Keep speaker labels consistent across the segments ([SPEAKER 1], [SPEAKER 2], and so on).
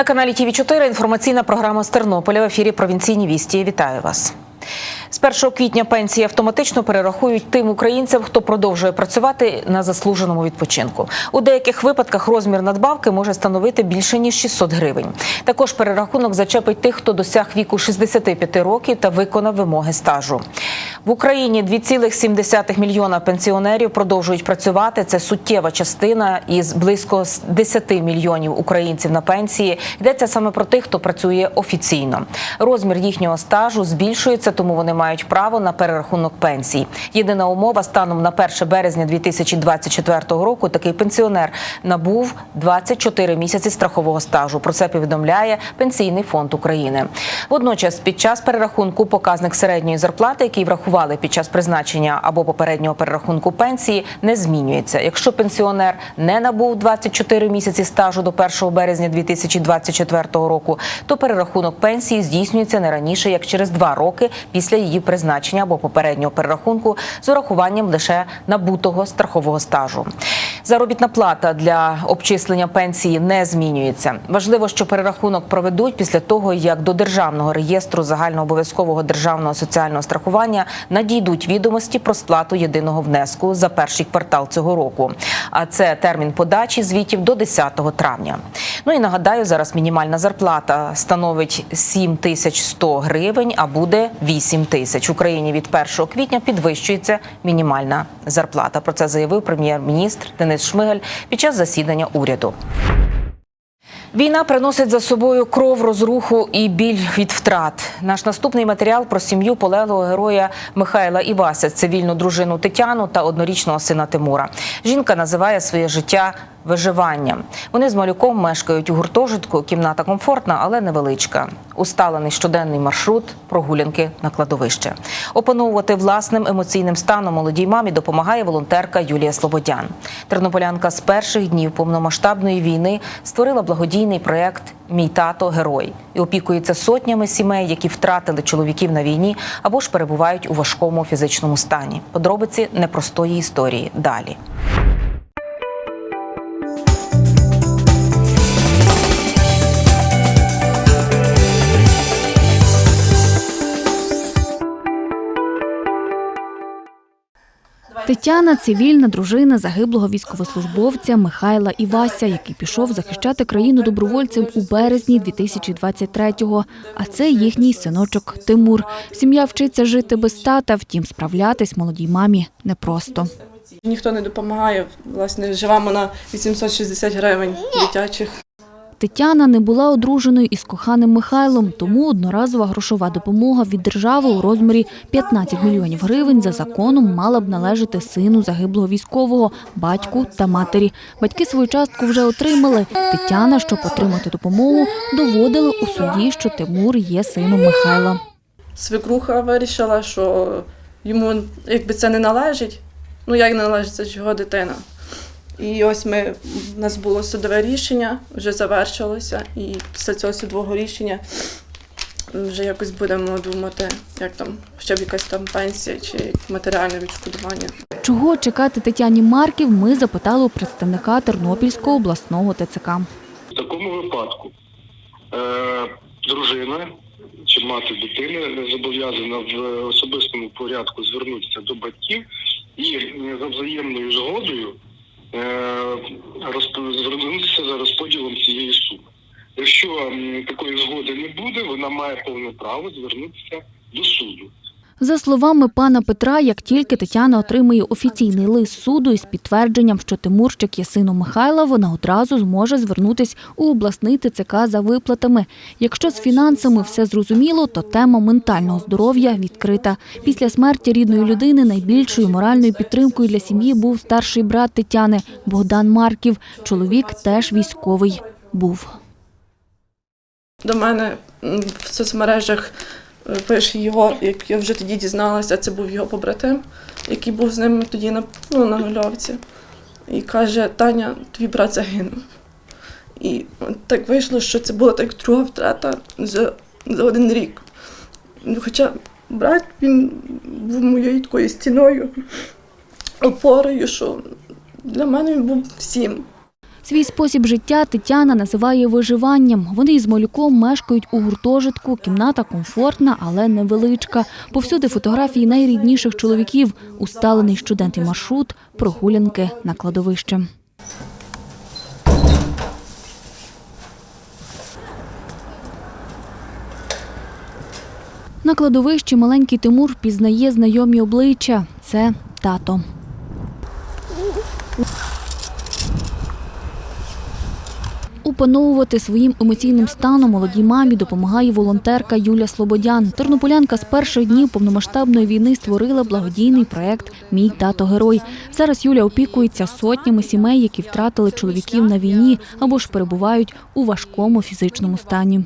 [SPEAKER 1] На каналі ТВ 4 інформаційна програма з Тернополя в ефірі Провінційні вісті. Вітаю вас. З 1 квітня пенсії автоматично перерахують тим українцям, хто продовжує працювати на заслуженому відпочинку. У деяких випадках розмір надбавки може становити більше ніж 600 гривень. Також перерахунок зачепить тих, хто досяг віку 65 років та виконав вимоги стажу. В Україні 2,7 мільйона пенсіонерів продовжують працювати. Це суттєва частина із близько 10 мільйонів українців на пенсії. Йдеться саме про тих, хто працює офіційно. Розмір їхнього стажу збільшується, тому вони мають право на перерахунок пенсій. Єдина умова станом на 1 березня 2024 року такий пенсіонер набув 24 місяці страхового стажу. Про це повідомляє Пенсійний фонд України. Водночас, під час перерахунку показник середньої зарплати, який врахували під час призначення або попереднього перерахунку пенсії, не змінюється. Якщо пенсіонер не набув 24 місяці стажу до 1 березня 2024 року, то перерахунок пенсії здійснюється не раніше як через два роки після її призначення або попереднього перерахунку з урахуванням лише набутого страхового стажу. Заробітна плата для обчислення пенсії не змінюється. Важливо, що перерахунок проведуть після того, як до державного реєстру загальнообов'язкового державного соціального страхування надійдуть відомості про сплату єдиного внеску за перший квартал цього року. А це термін подачі звітів до 10 травня. Ну і нагадаю, зараз мінімальна зарплата становить 7100 гривень, а буде 8 тисяч. В Україні від 1 квітня підвищується мінімальна зарплата. Про це заявив прем'єр-міністр Денис Шмигаль під час засідання уряду. Війна приносить за собою кров, розруху і біль від втрат. Наш наступний матеріал про сім'ю полеглого героя Михайла Івася, цивільну дружину Тетяну та однорічного сина Тимура. Жінка називає своє життя виживанням. Вони з малюком мешкають у гуртожитку. Кімната комфортна, але невеличка. Усталений щоденний маршрут, прогулянки на кладовище. Опановувати власним емоційним станом молодій мамі допомагає волонтерка Юлія Слободян. Тернополянка з перших днів повномасштабної війни створила благодійний проєкт Мій тато герой і опікується сотнями сімей, які втратили чоловіків на війні або ж перебувають у важкому фізичному стані. Подробиці непростої історії далі.
[SPEAKER 2] Тетяна цивільна дружина загиблого військовослужбовця Михайла Івася, який пішов захищати країну добровольцем у березні 2023-го. А це їхній синочок Тимур. Сім'я вчиться жити без тата, втім справлятись молодій мамі непросто.
[SPEAKER 3] Ніхто не допомагає. Власне, живемо на 860 гривень дитячих.
[SPEAKER 2] Тетяна не була одруженою із коханим Михайлом, тому одноразова грошова допомога від держави у розмірі 15 мільйонів гривень за законом мала б належати сину загиблого військового, батьку та матері. Батьки свою частку вже отримали. Тетяна, щоб отримати допомогу, доводила у суді, що Тимур є сином Михайла.
[SPEAKER 3] Свекруха вирішила, що йому якби це не належить. Ну як належить, це ж його дитина. І ось ми, у нас було судове рішення, вже завершилося, і після цього судового рішення вже якось будемо думати, як там, хоча б якась там пенсія чи матеріальне відшкодування.
[SPEAKER 2] Чого чекати Тетяні Марків, ми запитали у представника Тернопільського обласного ТЦК.
[SPEAKER 4] В такому випадку е, дружина чи мати дитини зобов'язана в особистому порядку звернутися до батьків і за взаємною згодою звернутися за розподілом цієї суми. Якщо такої згоди не буде, вона має повне право звернутися до суду.
[SPEAKER 2] За словами пана Петра, як тільки Тетяна отримає офіційний лист суду із підтвердженням, що Тимурчик є сином Михайла, вона одразу зможе звернутись у обласний ТЦК за виплатами. Якщо з фінансами все зрозуміло, то тема ментального здоров'я відкрита. Після смерті рідної людини найбільшою моральною підтримкою для сім'ї був старший брат Тетяни Богдан Марків. Чоловік теж військовий був.
[SPEAKER 3] До мене в соцмережах пише його, як я вже тоді дізналася, це був його побратим, який був з ним тоді на, ну, на нульовці. І каже: Таня, твій брат загинув. І так вийшло, що це була так друга втрата за, за один рік. Хоча брат він був моєю такою стіною, опорою, що для мене він був всім.
[SPEAKER 2] Свій спосіб життя Тетяна називає виживанням. Вони із малюком мешкають у гуртожитку. Кімната комфортна, але невеличка. Повсюди фотографії найрідніших чоловіків, усталений щоденний маршрут, прогулянки на кладовище. На кладовищі маленький Тимур пізнає знайомі обличчя. Це тато. Опановувати своїм емоційним станом молодій мамі допомагає волонтерка Юля Слободян. Тернополянка з перших днів повномасштабної війни створила благодійний проект Мій тато герой. Зараз Юля опікується сотнями сімей, які втратили чоловіків на війні або ж перебувають у важкому фізичному стані.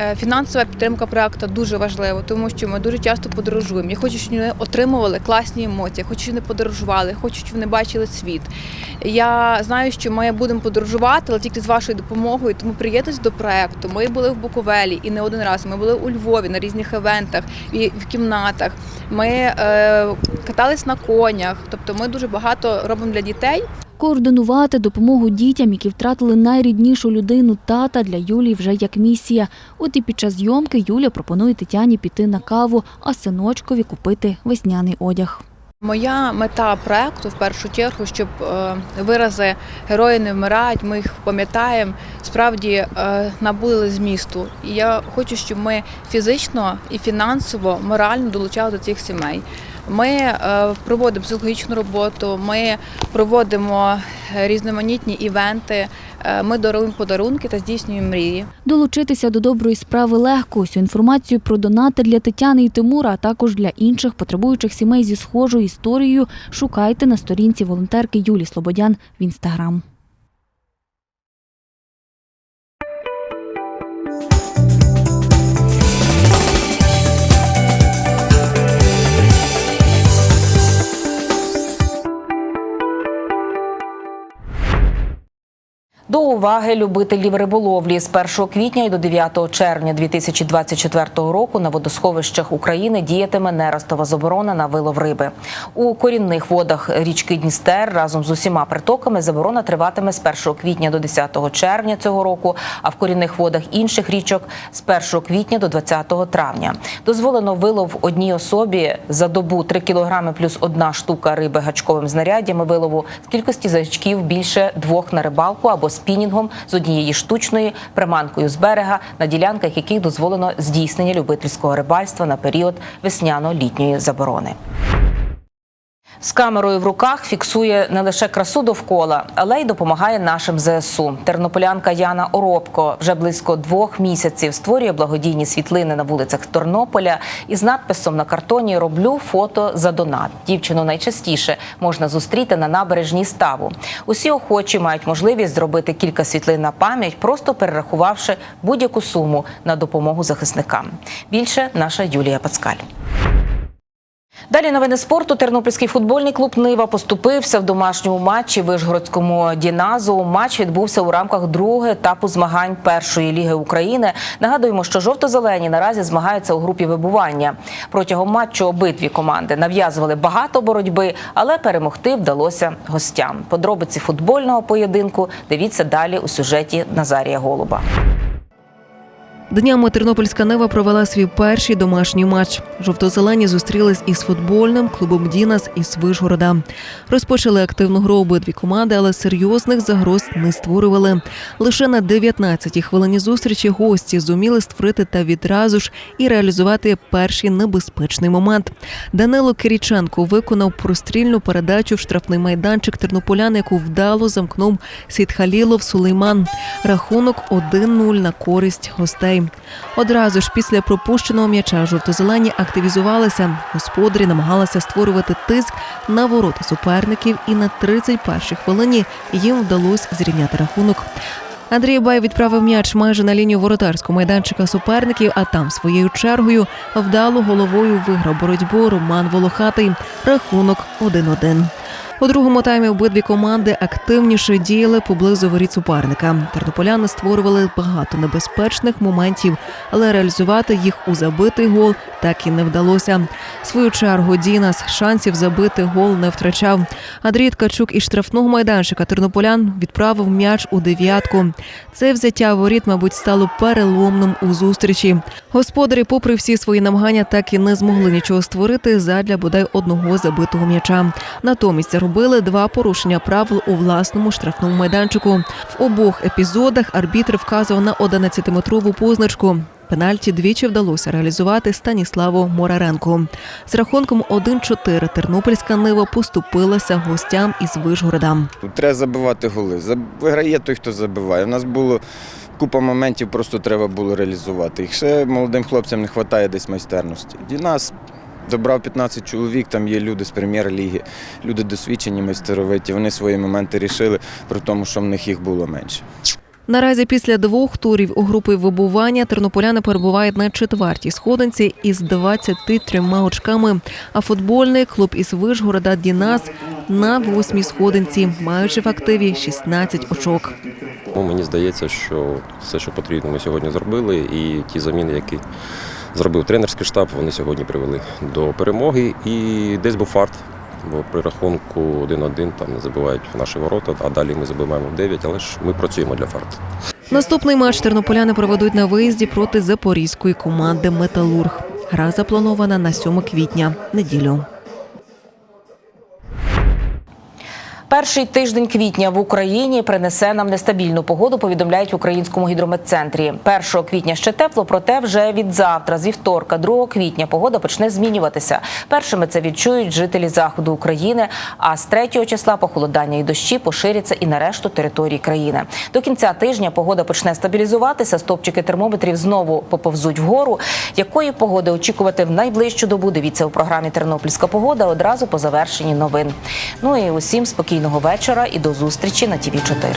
[SPEAKER 5] Е, Фінансова підтримка проекту дуже важлива, тому що ми дуже часто подорожуємо. Я хочу, щоб вони отримували класні емоції, хочу, щоб вони подорожували, хочу, щоб вони бачили світ. Я знаю, що ми будемо подорожувати, але тільки з вашою допомогою, тому приєднуйтесь до проекту. Ми були в Буковелі і не один раз. Ми були у Львові на різних івентах і в кімнатах. Ми е, катались на конях. Тобто, ми дуже багато робимо для дітей.
[SPEAKER 2] Координувати допомогу дітям, які втратили найріднішу людину тата для Юлії вже як місія. От і під час зйомки Юля пропонує Тетяні піти на каву, а синочкові купити весняний одяг.
[SPEAKER 5] Моя мета проекту в першу чергу, щоб е, вирази герої не вмирають, ми їх пам'ятаємо, справді е, набули змісту. І я хочу, щоб ми фізично і фінансово, морально долучали до цих сімей. Ми е, проводимо психологічну роботу, ми проводимо е, різноманітні івенти, е, ми даруємо подарунки та здійснюємо мрії.
[SPEAKER 2] Долучитися до доброї справи легко. Усю інформацію про донати для Тетяни і Тимура, а також для інших потребуючих сімей зі схожою історією шукайте на сторінці волонтерки Юлі Слободян в інстаграм.
[SPEAKER 1] Уваги любителів риболовлі з 1 квітня до 9 червня 2024 року на водосховищах України діятиме неростова заборона на вилов риби. У корінних водах річки Дністер разом з усіма притоками заборона триватиме з 1 квітня до 10 червня цього року, а в корінних водах інших річок з 1 квітня до 20 травня. Дозволено вилов одній особі за добу 3 кг плюс одна штука риби гачковим знаряддям і вилову в кількості гачків більше двох на рибалку або спінінгом з однієї штучної приманкою з берега, на ділянках яких дозволено здійснення любительського рибальства на період весняно-літньої заборони. З камерою в руках фіксує не лише красу довкола, але й допомагає нашим ЗСУ. Тернополянка Яна Оробко вже близько двох місяців створює благодійні світлини на вулицях Тернополя із надписом на картоні Роблю фото за донат. Дівчину найчастіше можна зустріти на набережній ставу. Усі охочі мають можливість зробити кілька світлин на пам'ять, просто перерахувавши будь-яку суму на допомогу захисникам. Більше наша Юлія Пацкаль. Далі новини спорту. Тернопільський футбольний клуб Нива поступився в домашньому матчі Вишгородському Діназу. Матч відбувся у рамках другого етапу змагань першої ліги України. Нагадуємо, що жовто-зелені наразі змагаються у групі вибування. Протягом матчу обидві команди нав'язували багато боротьби, але перемогти вдалося гостям. Подробиці футбольного поєдинку дивіться далі у сюжеті Назарія Голуба.
[SPEAKER 6] Днями Тернопільська Нева провела свій перший домашній матч. Жовто-зелені зустрілись із футбольним клубом Дінас із Вишгорода. Розпочали активну гру обидві команди, але серйозних загроз не створювали. Лише на 19-й хвилині зустрічі гості зуміли створити та відразу ж і реалізувати перший небезпечний момент. Данило Киріченко виконав прострільну передачу в штрафний майданчик тернополян, яку вдало замкнув Сідхалілов Сулейман. Рахунок 1-0 на користь гостей. Одразу ж після пропущеного м'яча жовто-зелені активізувалися. Господарі намагалися створювати тиск на ворота суперників, і на 31-й хвилині їм вдалося зрівняти рахунок. Андрій Бай відправив м'яч майже на лінію воротарського майданчика суперників, а там своєю чергою вдало головою виграв боротьбу Роман Волохатий. Рахунок 1-1. У другому таймі обидві команди активніше діяли поблизу воріт суперника. Тернополяни створювали багато небезпечних моментів, але реалізувати їх у забитий гол так і не вдалося. Свою чергу Дінас шансів забити гол не втрачав. Андрій Ткачук із штрафного майданчика тернополян відправив м'яч у дев'ятку. Це взяття воріт, мабуть, стало переломним у зустрічі. Господарі, попри всі свої намагання, так і не змогли нічого створити задля бодай одного забитого м'яча. Натомість заробили два порушення правил у власному штрафному майданчику. В обох епізодах арбітр вказував на 11-метрову позначку. Пенальті двічі вдалося реалізувати Станіславу Мораренку. З рахунком 1-4 тернопільська нива поступилася гостям із Вишгорода.
[SPEAKER 7] Треба забивати голи. Виграє той, хто забиває. У нас було купа моментів, просто треба було реалізувати. їх. ще молодим хлопцям не вистачає десь майстерності. Дінас добрав 15 чоловік, там є люди з прем'єр-ліги, люди досвідчені, майстеровиті. Вони свої моменти рішили, при тому, що в них їх було менше.
[SPEAKER 6] Наразі після двох турів у групи вибування тернополяни перебувають на четвертій сходинці із 23 очками, а футбольний клуб із Вишгорода Дінас на восьмій сходинці, маючи в активі 16 очок.
[SPEAKER 8] Ну, мені здається, що все, що потрібно, ми сьогодні зробили, і ті заміни, які зробив тренерський штаб, вони сьогодні привели до перемоги. І десь був фарт. Бо при рахунку 1-1 там не забивають наші ворота, а далі ми забиваємо в 9, але ж ми працюємо для фарту.
[SPEAKER 6] Наступний матч тернополяни проведуть на виїзді проти запорізької команди Металург. Гра запланована на 7 квітня, неділю.
[SPEAKER 1] Перший тиждень квітня в Україні принесе нам нестабільну погоду. Повідомляють в українському гідрометцентрі. 1 квітня ще тепло, проте вже від завтра, з вівторка, 2 квітня, погода почне змінюватися. Першими це відчують жителі заходу України. А з 3 числа похолодання і дощі поширяться і на решту території країни. До кінця тижня погода почне стабілізуватися. Стопчики термометрів знову поповзуть вгору. Якої погоди очікувати в найближчу добу? Дивіться у програмі Тернопільська погода одразу по завершенні новин. Ну і усім спокійного вечора і до зустрічі на ТІВІ 4